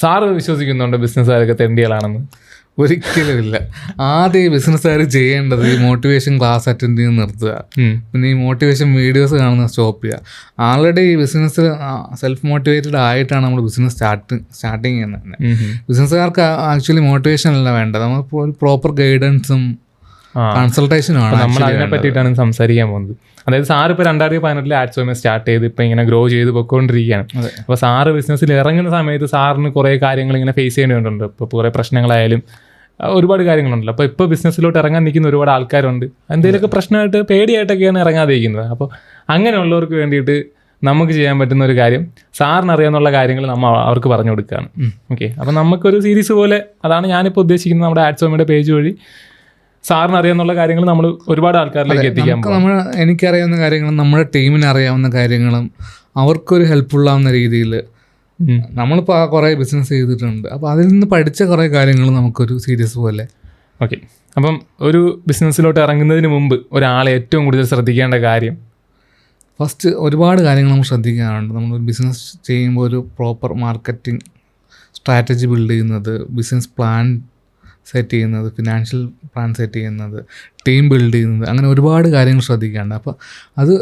Sir വിശ്വസിക്കുന്നുണ്ട് ബിസിനസ്സുകാരൊക്കെ തെണ്ടികളാണെന്ന്. ഒരിക്കലും ഇല്ല. ആദ്യം ഈ ബിസിനസ്സുകാർ ചെയ്യേണ്ടത് ഈ മോട്ടിവേഷൻ ക്ലാസ് അറ്റൻഡ് ചെയ്ത് നിർത്തുക. പിന്നെ ഈ മോട്ടിവേഷൻ വീഡിയോസ് കാണുന്നത് സ്റ്റോപ്പ് ചെയ്യുക. ആൾറെഡി ഈ ബിസിനസ് സെൽഫ് മോട്ടിവേറ്റഡ് ആയിട്ടാണ് നമ്മൾ ബിസിനസ് സ്റ്റാർട്ട് സ്റ്റാർട്ടിങ് ചെയ്യുന്നത്. ബിസിനസ്സുകാർക്ക് ആക്ച്വലി മോട്ടിവേഷൻ അല്ല വേണ്ടത്. നമ്മൾ ഒരു പ്രോപ്പർ ഗൈഡൻസും ആ. കൺസൾട്ടേഷനും ആണ് നമ്മൾ അതിനെ പറ്റിയിട്ടാണ് സംസാരിക്കാൻ പോകുന്നത്. അതായത് സാർ ഇപ്പോൾ രണ്ടായിരത്തി പതിനെട്ടിൽ ആഡ്സോമെ സ്റ്റാർട്ട് ചെയ്ത് ഇപ്പം ഇങ്ങനെ ഗ്രോ ചെയ്ത് പൊയ്ക്കൊണ്ടിരിക്കുകയാണ്. അപ്പോൾ സാറ് ബിസിനസ്സിൽ ഇറങ്ങുന്ന സമയത്ത് സാറിന് കുറേ കാര്യങ്ങൾ ഇങ്ങനെ ഫേസ് ചെയ്യേണ്ടി വന്നിട്ടുണ്ട്. ഇപ്പോൾ കുറേ പ്രശ്നങ്ങളായാലും ഒരുപാട് കാര്യങ്ങളുണ്ടല്ലോ. അപ്പോൾ ഇപ്പോൾ ബിസിനസ്സിലോട്ട് ഇറങ്ങാൻ നിൽക്കുന്ന ഒരുപാട് ആൾക്കാരുണ്ട്. എന്തെങ്കിലുമൊക്കെ പ്രശ്നമായിട്ട് പേടിയായിട്ടൊക്കെയാണ് ഇറങ്ങാതിരിക്കുന്നത്. അപ്പോൾ അങ്ങനെയുള്ളവർക്ക് വേണ്ടിയിട്ട് നമുക്ക് ചെയ്യാൻ പറ്റുന്ന ഒരു കാര്യം സാറിന് അറിയാവുന്ന കാര്യങ്ങൾ നമ്മൾ അവർക്ക് പറഞ്ഞു കൊടുക്കുകയാണ്. ഓക്കെ അപ്പോൾ നമുക്കൊരു സീരീസ് പോലെ അതാണ് ഞാനിപ്പോൾ ഉദ്ദേശിക്കുന്നത് നമ്മുടെ ആഡ്സോമയുടെ പേജ് വഴി. സാറിന് അറിയാവുന്ന കാര്യങ്ങൾ നമ്മൾ ഒരുപാട് ആൾക്കാരിലേക്ക് എത്തിക്കാം നമ്മൾ എനിക്കറിയാവുന്ന കാര്യങ്ങളും നമ്മുടെ ടീമിന് അറിയാവുന്ന കാര്യങ്ങളും അവർക്കൊരു ഹെൽപ്ഫുള്ളാവുന്ന രീതിയിൽ. നമ്മളിപ്പോൾ ആ കുറേ ബിസിനസ് ചെയ്തിട്ടുണ്ട്. അപ്പോൾ അതിൽ നിന്ന് പഠിച്ച കുറേ കാര്യങ്ങൾ നമുക്കൊരു സീരിയസ് പോലെ. ഓക്കെ അപ്പം ഒരു ബിസിനസ്സിലോട്ട് ഇറങ്ങുന്നതിന് മുമ്പ് ഒരാളെ ഏറ്റവും കൂടുതൽ ശ്രദ്ധിക്കേണ്ട കാര്യം? ഫസ്റ്റ് ഒരുപാട് കാര്യങ്ങൾ നമ്മൾ ശ്രദ്ധിക്കാറുണ്ട്. നമ്മളൊരു ബിസിനസ് ചെയ്യുമ്പോൾ ഒരു പ്രോപ്പർ മാർക്കറ്റിംഗ് സ്ട്രാറ്റജി ബിൽഡ് ചെയ്യുന്നത് ബിസിനസ് പ്ലാൻ സെറ്റ് ചെയ്യുന്നത് ഫിനാൻഷ്യൽ പ്ലാൻ സെറ്റ് ചെയ്യുന്നത് ടീം ബിൽഡ് ചെയ്യുന്നത് അങ്ങനെ ഒരുപാട് കാര്യങ്ങൾ ശ്രദ്ധിക്കാണ്ട്. അപ്പോൾ അത്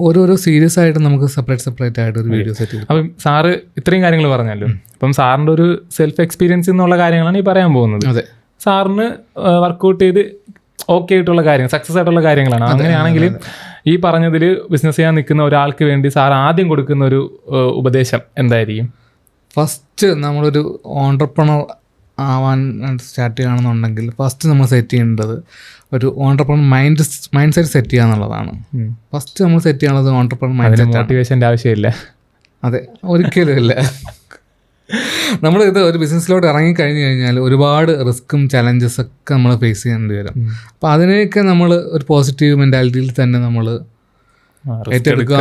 ഓരോരോ സീരിയസ് ആയിട്ട് നമുക്ക് സെപ്പറേറ്റ് സെപ്പറേറ്റ് ആയിട്ട് ഒരു വീഡിയോ സെറ്റ് ചെയ്യും അപ്പം സാറ് ഇത്രയും കാര്യങ്ങൾ പറഞ്ഞല്ലോ. അപ്പം സാറിന്റെ ഒരു സെൽഫ് എക്സ്പീരിയൻസ് എന്നുള്ള കാര്യങ്ങളാണ് ഈ പറയാൻ പോകുന്നത്. അതെ. സാറിന് വർക്കൗട്ട് ചെയ്ത് ഓക്കെ ആയിട്ടുള്ള കാര്യങ്ങൾ സക്സസ് ആയിട്ടുള്ള കാര്യങ്ങളാണ്. അങ്ങനെയാണെങ്കിൽ ഈ പറഞ്ഞതിൽ ബിസിനസ് ചെയ്യാൻ നിൽക്കുന്ന ഒരാൾക്ക് വേണ്ടി സാർ ആദ്യം കൊടുക്കുന്ന ഒരു ഉപദേശം എന്തായിരിക്കും? ഫസ്റ്റ് നമ്മളൊരു ഓണ്ടർപ്രണർ ആവാൻ സ്റ്റാർട്ട് ചെയ്യുകയാണെന്നുണ്ടെങ്കിൽ ഫസ്റ്റ് നമ്മൾ സെറ്റ് ചെയ്യേണ്ടത് ഒരു entrepreneur mind mind set set ചെയ്യുക എന്നുള്ളതാണ്. ഫസ്റ്റ് നമ്മൾ സെറ്റ് ചെയ്യാനുള്ളത് ഓണ്ടർപ്രണർ മൈൻഡ് സെറ്റ് മോട്ടിവേഷന്റെ ആവശ്യമില്ല. അതെ ഒരിക്കലും ഇല്ല. നമ്മൾ ഇത് ഒരു ബിസിനസ്സിലോട്ട് ഇറങ്ങി കഴിഞ്ഞു കഴിഞ്ഞാൽ ഒരുപാട് റിസ്ക്കും ചലഞ്ചസ് ഒക്കെ നമ്മൾ ഫേസ് ചെയ്യേണ്ടി വരും. അപ്പോൾ അതിനെയൊക്കെ നമ്മൾ ഒരു പോസിറ്റീവ് മെന്റാലിറ്റിയിൽ തന്നെ നമ്മൾ ഏറ്റെടുക്കുക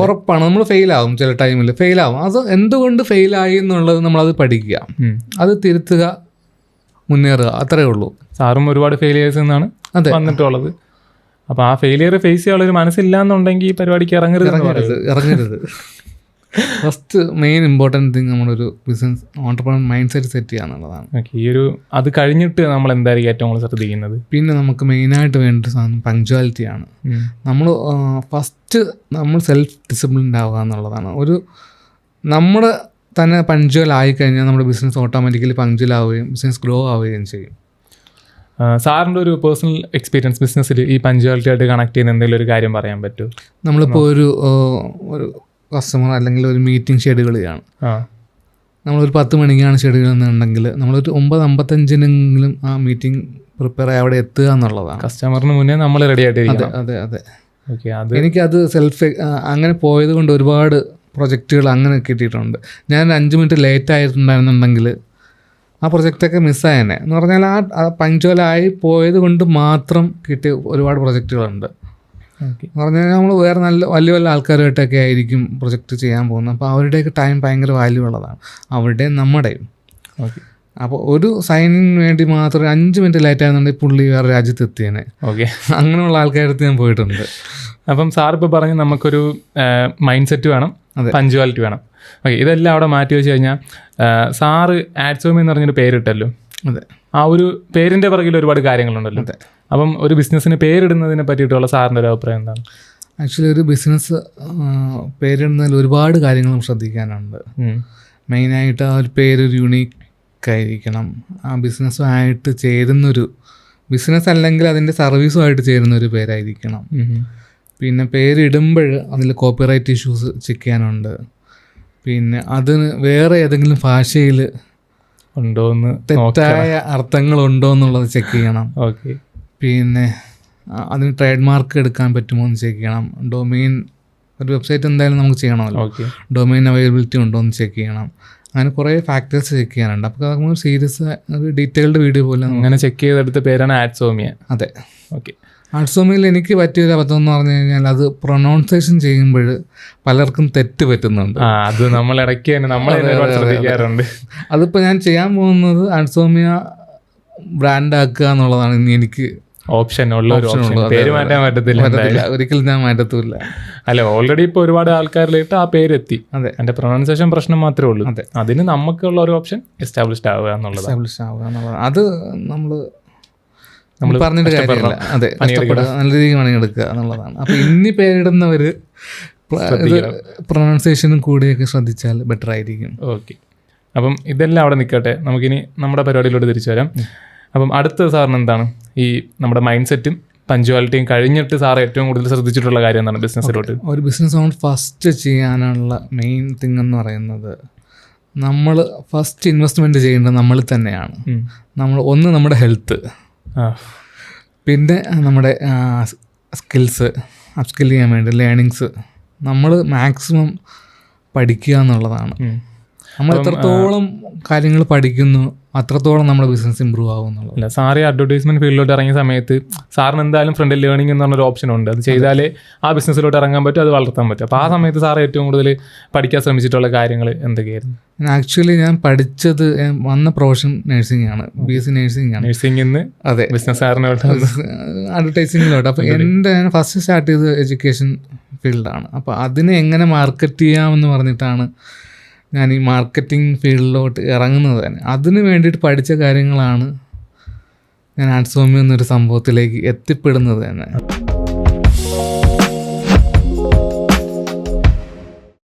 ഉറപ്പാണ്. നമ്മൾ ഫെയിൽ ആവും ചില ടൈമിൽ ഫെയിൽ ആവും. അത് എന്തുകൊണ്ട് ഫെയിൽ ആയി എന്നുള്ളത് നമ്മളത് പഠിക്കുക. അത് തിരുത്തുക മുന്നേറുക. അത്രേ ഉള്ളൂ. സാറും ഒരുപാട് ഫെയിലിയേഴ്സ് എന്നാണ് അതെ. വന്നിട്ടുള്ളത്. അപ്പൊ ആ ഫെയിലിയർ ഫേസ് ചെയ്യാനുള്ള ഒരു മനസ്സില്ല എന്നുണ്ടെങ്കിൽ ഈ പരിപാടിക്ക് ഇറങ്ങരുത്. ഇറങ്ങരുത് ഇറങ്ങരുത്. ഫസ്റ്റ് മെയിൻ ഇമ്പോർട്ടന്റ് തിങ് നമ്മളൊരു business entrepreneur mind set set ചെയ്യുക എന്നുള്ളതാണ്. ഓക്കെ ഈ ഒരു അത് കഴിഞ്ഞിട്ട് നമ്മൾ എന്തായിരിക്കും ഏറ്റവും കൂടുതൽ ശ്രദ്ധിക്കുന്നത്? പിന്നെ നമുക്ക് മെയിനായിട്ട് വേണ്ട സാധനം പങ്ക്ച്വാലിറ്റി ആണ്. നമ്മൾ ഫസ്റ്റ് നമ്മൾ സെൽഫ് ഡിസിപ്ലിൻഡ് ആവുക എന്നുള്ളതാണ്. ഒരു നമ്മുടെ തന്നെ പങ്ക്ച്വൽ ആയിക്കഴിഞ്ഞാൽ നമ്മുടെ ബിസിനസ് ഓട്ടോമാറ്റിക്കലി പങ്ക്ച്വൽ ആവുകയും ബിസിനസ് ഗ്രോ ആവുകയും ചെയ്യും. സാറിന്റെ ഒരു പേഴ്സണൽ എക്സ്പീരിയൻസ് ബിസിനസ്സിൽ ഈ പഞ്ച്വാലിറ്റി ആയിട്ട് കണക്ട് ചെയ്യുന്ന എന്തെങ്കിലും ഒരു കാര്യം പറയാൻ പറ്റുമോ? നമ്മളിപ്പോൾ ഒരു ഒരു കസ്റ്റമർ അല്ലെങ്കിൽ ഒരു മീറ്റിംഗ് ഷെഡ്യൂൾ ചെയ്യാണ് നമ്മളൊരു പത്ത് മണിക്കാണ് ഷെഡ്യൂൾ എന്നുണ്ടെങ്കിൽ നമ്മളൊരു ഒമ്പത് അമ്പത്തഞ്ചിനെങ്കിലും ആ മീറ്റിംഗ് പ്രിപ്പയർ ആയി അവിടെ എത്തുക എന്നുള്ളതാണ്. കസ്റ്റമറിന് മുന്നേ നമ്മൾ റെഡി ആയിട്ട് അതെ അതെ അതെ. ഓക്കെ അത് എനിക്കത് സെൽഫ് അങ്ങനെ പോയത് കൊണ്ട് ഒരുപാട് പ്രൊജക്റ്റുകൾ അങ്ങനെ കിട്ടിയിട്ടുണ്ട്. ഞാൻ അഞ്ച് മിനിറ്റ് ലേറ്റ് ആയിട്ടുണ്ടായിരുന്നുണ്ടെങ്കിൽ ആ പ്രൊജക്റ്റൊക്കെ മിസ്സായനെ എന്ന് പറഞ്ഞാൽ ആ പങ്ക്ച്വലായി പോയത് കൊണ്ട് മാത്രം കിട്ടിയ ഒരുപാട് പ്രൊജക്റ്റുകളുണ്ട് ഓക്കെ. പറഞ്ഞു കഴിഞ്ഞാൽ നമ്മൾ വേറെ നല്ല വലിയ വലിയ ആൾക്കാരുമായിട്ടൊക്കെ ആയിരിക്കും പ്രൊജക്റ്റ് ചെയ്യാൻ പോകുന്നത്. അപ്പോൾ അവരുടെയൊക്കെ ടൈം ഭയങ്കര വാല്യൂ ഉള്ളതാണ്. അവരുടെയും നമ്മുടെയും. ഓക്കെ. അപ്പോൾ ഒരു സൈനിന് വേണ്ടി മാത്രം ഒരു അഞ്ച് മിനിറ്റ് ലേറ്റ് ആയിരുന്നുണ്ടെങ്കിൽ പുള്ളി വേറെ രാജ്യത്ത് എത്തിയേനെ. ഓക്കെ. അങ്ങനെയുള്ള ആൾക്കാരടുത്ത് ഞാൻ പോയിട്ടുണ്ട്. അപ്പം സാർ ഇപ്പോൾ പറഞ്ഞ് നമുക്കൊരു മൈൻഡ് സെറ്റ് വേണം അതെ. പഞ്ച്വാലിറ്റി വേണം. ഓക്കെ. ഇതെല്ലാം അവിടെ മാറ്റി വെച്ച് കഴിഞ്ഞാൽ സാറ് ആഡ്സോമി എന്ന് പറഞ്ഞൊരു പേരിട്ടല്ലോ? അതെ. ആ ഒരു പേരിന്റെ പിറകിൽ ഒരുപാട് കാര്യങ്ങളുണ്ടല്ലോ? അതെ. അപ്പം ഒരു ബിസിനസ്സിന് പേരിടുന്നതിനെ പറ്റിയിട്ടുള്ള സാറിന്റെ ഒരു അഭിപ്രായം എന്താണ്? ആക്ച്വലി ഒരു ബിസിനസ് പേരിടുന്നതിൽ ഒരുപാട് കാര്യങ്ങളും ശ്രദ്ധിക്കാനുണ്ട്. മെയിനായിട്ട് ആ ഒരു പേര് ഒരു യുണീക്ക് ആയിരിക്കണം ആ ബിസിനസ്സുമായിട്ട് ചേരുന്നൊരു ബിസിനസ് അല്ലെങ്കിൽ അതിന്റെ സർവീസുമായിട്ട് ചേരുന്ന ഒരു പേരായിരിക്കണം. പിന്നെ പേരിടുമ്പോൾ അതിൽ കോപ്പിറൈറ്റ് ഇഷ്യൂസ് ചെക്ക് ചെയ്യാനുണ്ട്. പിന്നെ അതിന് വേറെ ഏതെങ്കിലും ഭാഷയിൽ ഉണ്ടോ എന്ന് തെറ്റായ അർത്ഥങ്ങളുണ്ടോ എന്നുള്ളത് ചെക്ക് ചെയ്യണം. ഓക്കെ. പിന്നെ അതിന് ട്രേഡ് മാർക്ക് എടുക്കാൻ പറ്റുമോ എന്ന് ചെക്ക് ചെയ്യണം. ഡൊമെയിൻ ഒരു വെബ്സൈറ്റ് എന്തായാലും നമുക്ക് ചെയ്യണമല്ലോ. ഓക്കെ ഡൊമെയിൻ അവൈലബിലിറ്റി ഉണ്ടോ എന്ന് ചെക്ക് ചെയ്യണം. അങ്ങനെ കുറേ ഫാക്ടേഴ്സ് ചെക്ക് ചെയ്യാനുണ്ട്. അപ്പോൾ നമുക്ക് സീരിയസ് ഒരു ഡീറ്റെയിൽഡ് വീഡിയോ പോലെ അങ്ങനെ ചെക്ക് ചെയ്തെടുത്ത പേരാണ് ആഡ്സോമിയ അതെ. ഓക്കെ ആർട്സോമിയിൽ എനിക്ക് പറ്റിയ ഒരു അബദ്ധം എന്ന് പറഞ്ഞു കഴിഞ്ഞാൽ അത് പ്രൊനൗൺസേഷൻ ചെയ്യുമ്പോൾ പലർക്കും തെറ്റ് പറ്റുന്നുണ്ട്. അത് നമ്മൾ ഇടയ്ക്ക് തന്നെ നമ്മൾ ശ്രദ്ധിക്കാറുണ്ട്. അതിപ്പോൾ ഞാൻ ചെയ്യാൻ പോകുന്നത് ആഡ്സോമിയ ബ്രാൻഡ് ആക്കുക എന്നുള്ളതാണ് ഇനി എനിക്ക് ഓപ്ഷൻ ഉള്ള ഒരു ഓപ്ഷൻ പേര് മാറ്റാൻ പറ്റത്തില്ല ഒരിക്കലും ഞാൻ മാറ്റത്തില്ല. അല്ല ഓൾറെഡി ഇപ്പൊ ഒരുപാട് ആൾക്കാരിലേക്ക് ആ പേര് എത്തി അതെ. എന്റെ പ്രൊണൗൺസിയേഷൻ പ്രശ്നം മാത്രമേ ഉള്ളൂ. അതെ. അതിന് നമുക്കുള്ള ഒരു ഓപ്ഷൻ എസ്റ്റാബ്ലിഷ്ഡ് ആവുക എന്നുള്ളതാണ്. എസ്റ്റാബ്ലിഷ് ആവുക എന്നുള്ളത് അത് നമ്മൾ നമ്മൾ പറഞ്ഞിട്ട് കാര്യമില്ല. അതെ കഷ്ടപ്പെടുക. നല്ല രീതിയിൽ പണിയെടുക്കുക എന്നുള്ളതാണ്. അപ്പോൾ ഇനി പേരിടുന്നവർ പ്രൊണൗൺസിയേഷനും കൂടിയൊക്കെ ശ്രദ്ധിച്ചാൽ ബെറ്റർ ആയിരിക്കും. ഓക്കെ അപ്പം ഇതെല്ലാം അവിടെ നിൽക്കട്ടെ. നമുക്കിനി നമ്മുടെ പരിപാടിയിലോട്ട് തിരിച്ചു വരാം. അപ്പം അടുത്ത സാറിന് എന്താണ് ഈ നമ്മുടെ മൈൻഡ് സെറ്റും പഞ്ച്വാലിറ്റിയും കഴിഞ്ഞിട്ട് സാർ ഏറ്റവും കൂടുതൽ ശ്രദ്ധിച്ചിട്ടുള്ള കാര്യം എന്താണ് ബിസിനസ്സിലോട്ട്? ഒരു ബിസിനസ് ഓൺ ഫസ്റ്റ് ചെയ്യാനുള്ള മെയിൻ തിങ് എന്ന് പറയുന്നത് നമ്മൾ ഫസ്റ്റ് ഇൻവെസ്റ്റ്മെന്റ് ചെയ്യേണ്ടത് നമ്മൾ തന്നെയാണ്. നമ്മൾ ഒന്ന് നമ്മുടെ ഹെൽത്ത്. പിന്നെ നമ്മുടെ സ്കിൽസ് അപ്സ്കിൽ ചെയ്യാൻ വേണ്ടി ലേണിങ്സ്. നമ്മൾ മാക്സിമം പഠിക്കുക എന്നുള്ളതാണ്. നമ്മൾ എത്രത്തോളം കാര്യങ്ങൾ പഠിക്കുന്നു അത്രത്തോളം നമ്മുടെ ബിസിനസ് ഇമ്പ്രൂവ് ആവും അല്ല സാറ് അഡ്വർടൈസ്മെന്റ് ഫീൽഡിലോട്ട് ഇറങ്ങിയ സമയത്ത് സാറിന് എന്തായാലും ഫ്രണ്ട് ലേണിംഗ് എന്ന് പറഞ്ഞൊരു ഓപ്ഷൻ ഉണ്ട്. അത് ചെയ്താലേ ആ ബിസിനസ്സിലോട്ട് ഇറങ്ങാൻ പറ്റും അത് വളർത്താൻ പറ്റും. അപ്പോൾ ആ സമയത്ത് സാർ ഏറ്റവും കൂടുതൽ പഠിക്കാൻ ശ്രമിച്ചിട്ടുള്ള കാര്യങ്ങൾ എന്തൊക്കെയായിരുന്നു? ആക്ച്വലി ഞാൻ പഠിച്ചത് വന്ന പ്രൊഫഷൻ നഴ്സിംഗ് ആണ്. ബി എസ് സി നഴ്സിംഗ് ആണ്. നഴ്സിംഗ് അതെ. ബിസിനസ് സാറിനോട്ട് അഡ്വർടൈസിങ്ങിലോട്ട് അപ്പോൾ എന്റെ ഞാൻ ഫസ്റ്റ് സ്റ്റാർട്ട് ചെയ്തത് എഡ്യൂക്കേഷൻ ഫീൽഡാണ് അപ്പോൾ അതിനെ എങ്ങനെ മാർക്കറ്റ് ചെയ്യാമെന്ന് പറഞ്ഞിട്ടാണ് ഞാൻ ഈ മാർക്കറ്റിംഗ് ഫീൽഡിലോട്ട് ഇറങ്ങുന്നത് തന്നെ. അതിന് വേണ്ടിയിട്ട് പഠിച്ച കാര്യങ്ങളാണ് ഞാൻ ആൻസോമി എന്നൊരു സംഭവത്തിലേക്ക് എത്തിപ്പെടുന്നത് തന്നെ.